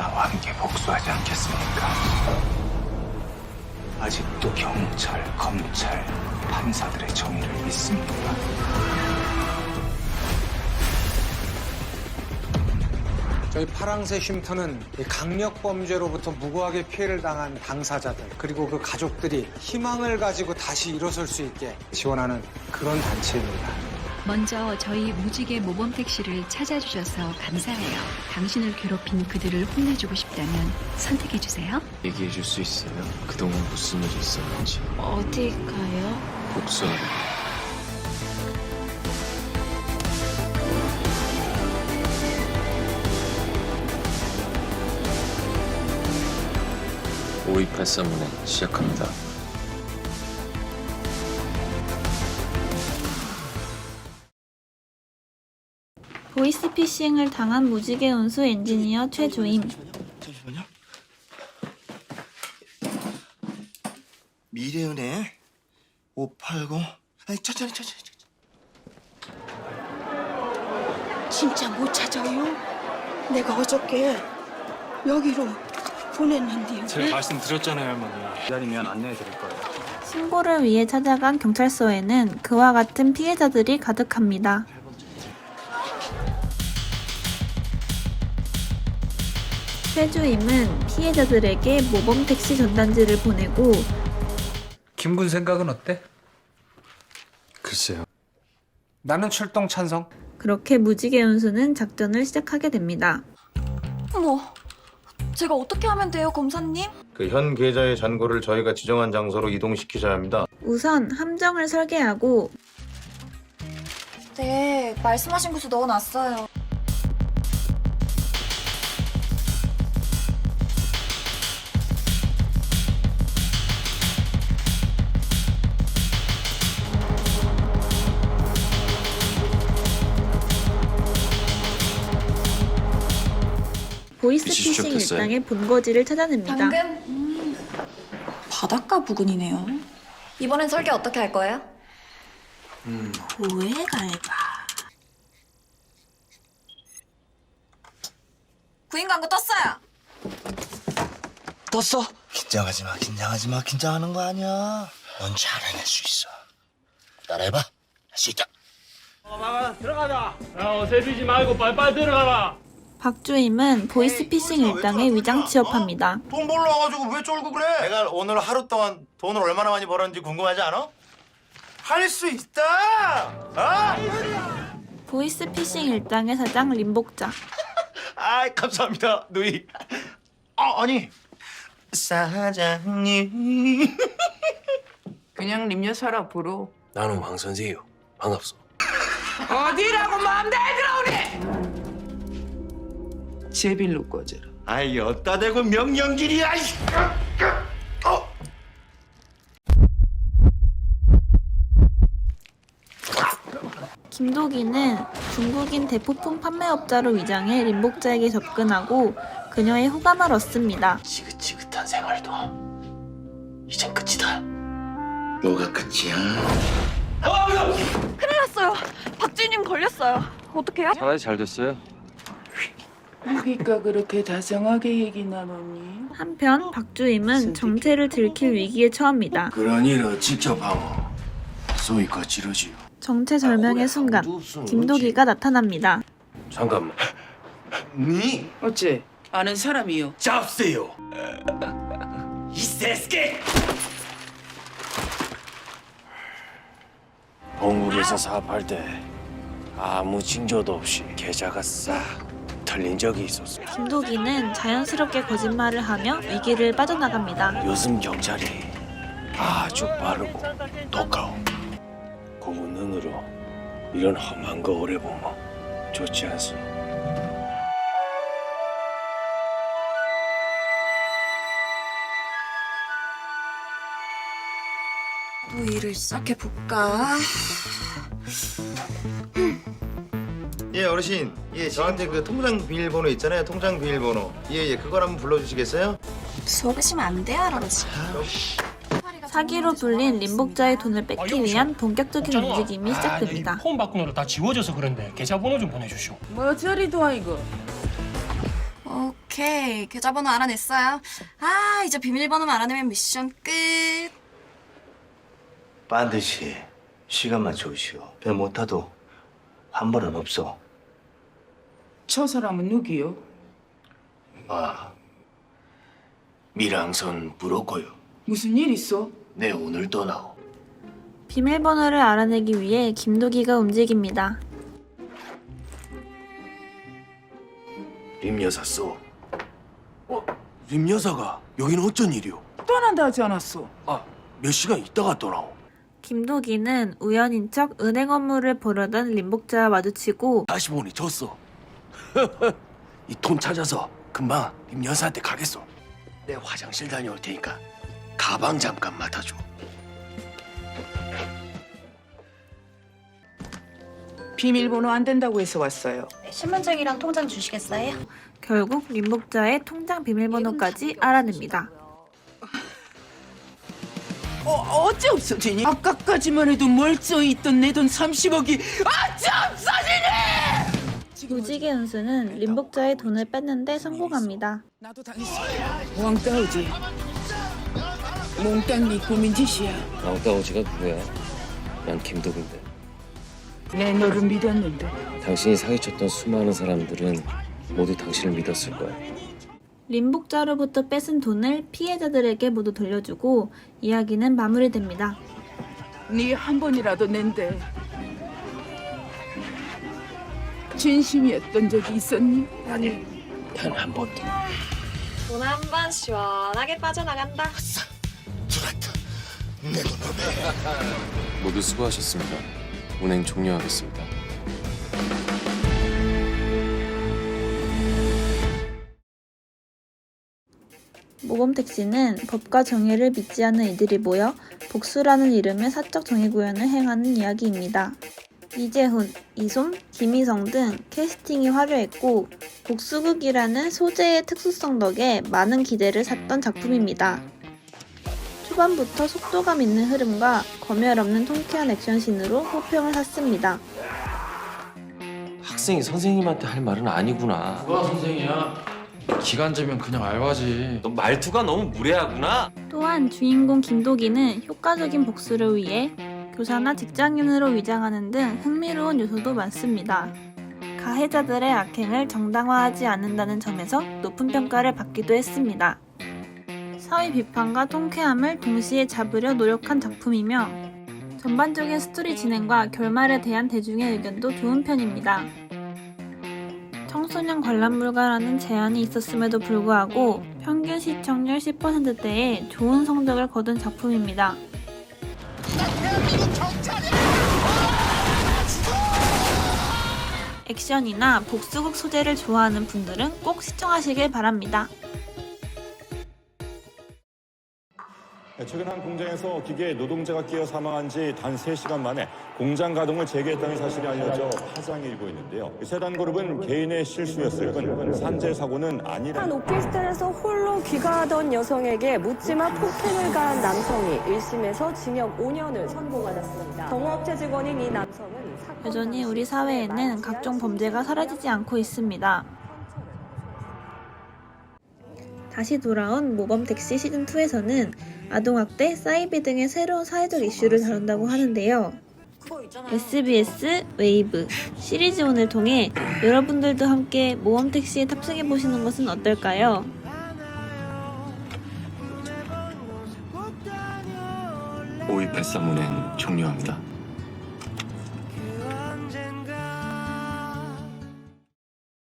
나와 함께 복수하지 않겠습니까? 아직도 경찰, 검찰, 판사들의 정의를 믿습니까? 저희 파랑새 쉼터는 이 강력 범죄로부터 무고하게 피해를 당한 당사자들 그리고 그 가족들이 희망을 가지고 다시 일어설 수 있게 지원하는 그런 단체입니다. 먼저 저희 무지개 모범 택시를 찾아주셔서 감사해요. 당신을 괴롭힌 그들을 혼내주고 싶다면 선택해주세요. 얘기해 줄 수 있어요? 그동안 무슨 일이 있었는지 어디 가요? 복수하려 오이팔사문에 시작합니다. 보이스피싱을 당한 무지개 운수 엔지니어 최주임. 잠시만요. 미래은행 580 아니 천천히 천천히 천천히. 진짜 못 찾아요? 내가 어저께 여기로 보냈는데요. 제가 말씀드렸잖아요, 할머니. 기다리면 안내해 드릴 거예요. 신고를 위해 찾아간 경찰서에는 그와 같은 피해자들이 가득합니다. 최주임은 피해자들에게 모범 택시 전단지를 보내고 김군 생각은 어때? 글쎄요. 나는 출동 찬성. 그렇게 무지개 운수는 작전을 시작하게 됩니다. 어머, 제가 어떻게 하면 돼요, 검사님? 그 현 계좌의 잔고를 저희가 지정한 장소로 이동시키셔야 합니다. 우선 함정을 설계하고 네, 말씀하신 곳에 넣어놨어요. 보이스피싱 시작됐어요. 일당의 본거지를 찾아냅니다. 방금 음, 바닷가 부근이네요. 이번엔 설계 어떻게 할 거예요? 왜 갈까? 구인 광고 떴어요. 떴어? 긴장하지 마 긴장하지 마 긴장하는 거 아니야. 넌 잘해낼 수 있어. 따라해봐. 할 수 있다. 박주임은 보이스피싱 일당의 위장 취업합니다. 돈 벌러 와가지고 왜 쫄고 그래? 내가 오늘 하루 동안 돈을 얼마나 많이 벌었는지 궁금하지 않아? 할 수 있다. 어? 보이스피싱 일당의 사장 림복자. 아 감사합니다 누이. 아 아니 사장님. 그냥 님녀 살아 보러. 나는 왕 선생이요. 반갑소. 어디라고 마음대로 들어오래! 제빌로 꺼져라. 아이 어따 대고 명령질이야. 이씨. 어. 김도기는 중국인 대포품 판매업자로 위장해 림복자에게 접근하고 그녀의 호감을 얻습니다. 지긋지긋한 생활도 이젠 끝이다. 뭐가 끝이야? 큰일 났어요. 박주님 걸렸어요. 어떡해요? 차라리 잘 됐어요. 그러니까 그렇게 다정하게 얘기 나누니? 한편 박주임은 정체를 들킬 위기에 처합니다. 그런 일을 직접 하고 소위가 지르지요. 정체 절명의 순간 김도기가 나타납니다. 잠깐만. 니 어째? 아는 사람이요. 잡세요. 이 세스케. 본국에서 사업할 때 아무 징조도 없이 계좌가 싹 털린 적이 있었어. 김도기는 자연스럽게 거짓말을 하며 위기를 빠져나갑니다. 요즘 경찰이 아주 빠르고 독하고 고문 눈으로 이런 험한 거 오래 보면 좋지 않소. 또 일을 시작해 볼까? 예 어르신 예 저한테 그 통장 비밀번호 있잖아요 통장 비밀번호 예예 그걸 한번 불러주시겠어요? 속으시면 안 돼요, 할아버지. 사기로 불린 림복자의 돈을 뺏기 위한 본격적인 움직임이 시작됩니다. 폰 바꾸느라 다 지워져서 그런데 계좌번호 좀 보내주시오. 뭐 저리 도 와 이거. 오케이. 오케이. 계좌번호 알아냈어요. 아, 이제 비밀번호만 알아내면 미션 끝. 반드시 시간만 좋으시오. 배 못 타도 환불은 없어. 저 사람은 누구요? 마 미랑선 부럽고요 무슨 일 있어? 내 오늘 떠나오 비밀번호를 알아내기 위해 김도기가 움직입니다. 림 여사 쏘 어? 림 여사가 여기는 어쩐 일이오? 떠난다 하지 않았어? 아 몇 시간 있다가 떠나오 김도기는 우연인 척 은행 업무를 보려던 림복자와 마주치고 다시 보니 졌어 이 돈 찾아서 금방 림 여사한테 가겠어 내 화장실 다녀올 테니까 가방 잠깐 맡아줘 비밀번호 안 된다고 해서 왔어요. 신분증이랑 통장 주시겠어요? 결국 림복자의 통장 비밀번호까지 알아냅니다. 어, 어째 없어지니? 아까까지만 해도 멀쩡히 있던 내 돈 30억이 어째 없어지니? 무지개 은수는 림복자의 돈을 뺏는데 성공합니다. 나도 당했어. 왕따오지. 몽땅 네 꾸민 짓이야. 왕따오지가 누구야? 난 김도근데. 내 너를 믿었는데. 당신이 사기쳤던 수많은 사람들은 모두 당신을 믿었을 거야. 림복자로부터 뺏은 돈을 피해자들에게 모두 돌려주고 이야기는 마무리됩니다. 네 한 번이라도 낸데 진심이었던 적이 있었니? 아니 단 한 번도 돈 한 번 시원하게 빠져나간다. 내. 모두 수고하셨습니다. 운행 종료하겠습니다. 모범택시는 법과 정의를 믿지 않는 이들이 모여 복수라는 이름의 사적 정의구현을 행하는 이야기입니다. 이재훈, 이솜, 김희성 등 캐스팅이 화려했고 복수극이라는 소재의 특수성 덕에 많은 기대를 샀던 작품입니다. 초반부터 속도감 있는 흐름과 검열 없는 통쾌한 액션씬으로 호평을 샀습니다. 학생이 선생님한테 할 말은 아니구나. 누가 선생이야? 기간제면 그냥 알바지. 너 말투가 너무 무례하구나. 또한 주인공 김도기는 효과적인 복수를 위해 교사나 직장인으로 위장하는 등 흥미로운 요소도 많습니다. 가해자들의 악행을 정당화하지 않는다는 점에서 높은 평가를 받기도 했습니다. 사회 비판과 통쾌함을 동시에 잡으려 노력한 작품이며 전반적인 스토리 진행과 결말에 대한 대중의 의견도 좋은 편입니다. 청소년 관람 불가라는 제한이 있었음에도 불구하고 평균 시청률 10%대의 좋은 성적을 거둔 작품입니다. 액션이나 복수극 소재를 좋아하는 분들은 꼭 시청하시길 바랍니다. 최근 한 공장에서 기계 노동자가 끼어 사망한 지 단 3시간 만에 공장 가동을 재개했다는 사실이 알려져 파장이 일고 있는데요. 세단 그룹은 개인의 실수였을 뿐 산재 사고는 아니라 한 오피스텔에서 홀로 귀가하던 여성에게 묻지마 폭행을 가한 남성이 1심에서 징역 5년을 선고받았습니다. 정화업체 직원인 이 남성은 여전히 우리 사회에는 각종 범죄가 사라지지 않고 있습니다. 다시 돌아온 모범 택시 시즌2에서는 아동학대, 사이비 등의 새로운 사회적 이슈를 다룬다고 하는데요. SBS 웨이브 시리즈온을 통해 여러분들도 함께 모범택시에 탑승해 보시는 것은 어떨까요? 오이8 3 운행 종료합니다.